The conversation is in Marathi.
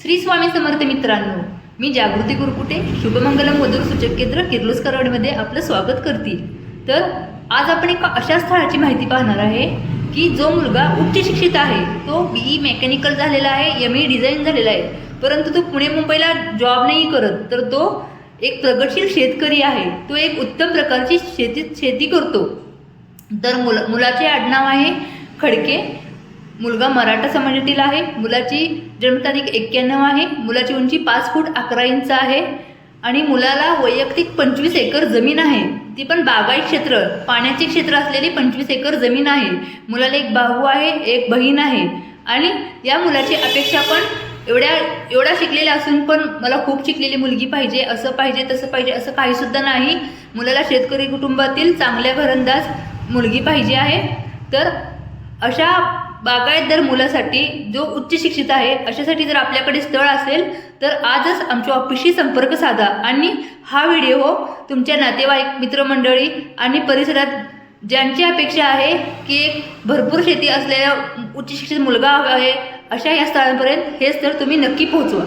श्री स्वामी समर्थ मित्रांनो मी जागृती गुरकुटे शुभमंगलम मधुर सूचक केंद्र किर्लोस्करवाडीमध्ये आपलं स्वागत करते. तर आज आपण एका अशा स्थळाची माहिती पाहणार आहे की जो मुलगा उच्च शिक्षित आहे तो बीई मेकॅनिकल झालेला आहे एम ई डिझाईन झालेला आहे. परंतु तो पुणे मुंबईला जॉब नाही करत तर तो एक प्रगतशील शेतकरी आहे. तो एक उत्तम प्रकारची शेती शेती करतो. तर मुला मुलाचे आडनाव आहे खडके मुलगा मराठा समाजातील आहे मुलाची जन्मतारीख एक्क्याण्णव आहे मुलाची उंची पाच फूट अकरा इंच आहे आणि मुलाला वैयक्तिक पंचवीस एकर जमीन आहे. ती पण बागायत क्षेत्र पाण्याचे क्षेत्र असलेली पंचवीस एकर जमीन आहे. मुलाला एक भाऊ आहे एक बहीण आहे आणि या मुलाची अपेक्षा पण एवढ्या एवढा शिकलेला असून पण मला खूप शिकलेली मुलगी पाहिजे असं पाहिजे तसं पाहिजे असं काहीसुद्धा नाही. मुलाला शेतकरी कुटुंबातील चांगल्या घरंदाज मुलगी पाहिजे आहे. तर अशा बागायतदार मुलासाठी जो उच्च शिक्षित आहे अशासाठी जर आपल्याकडे स्थळ असेल तर आजच आमच्या ऑफिसशी संपर्क साधा. आणि हा व्हिडिओ हो तुमच्या नातेवाईक मित्रमंडळी आणि परिसरात ज्यांची अपेक्षा आहे की एक भरपूर शेती असलेला उच्च शिक्षित मुलगा हवा आहे अशा या स्थळांपर्यंत हे स्थळ तुम्ही नक्की पोहोचवा.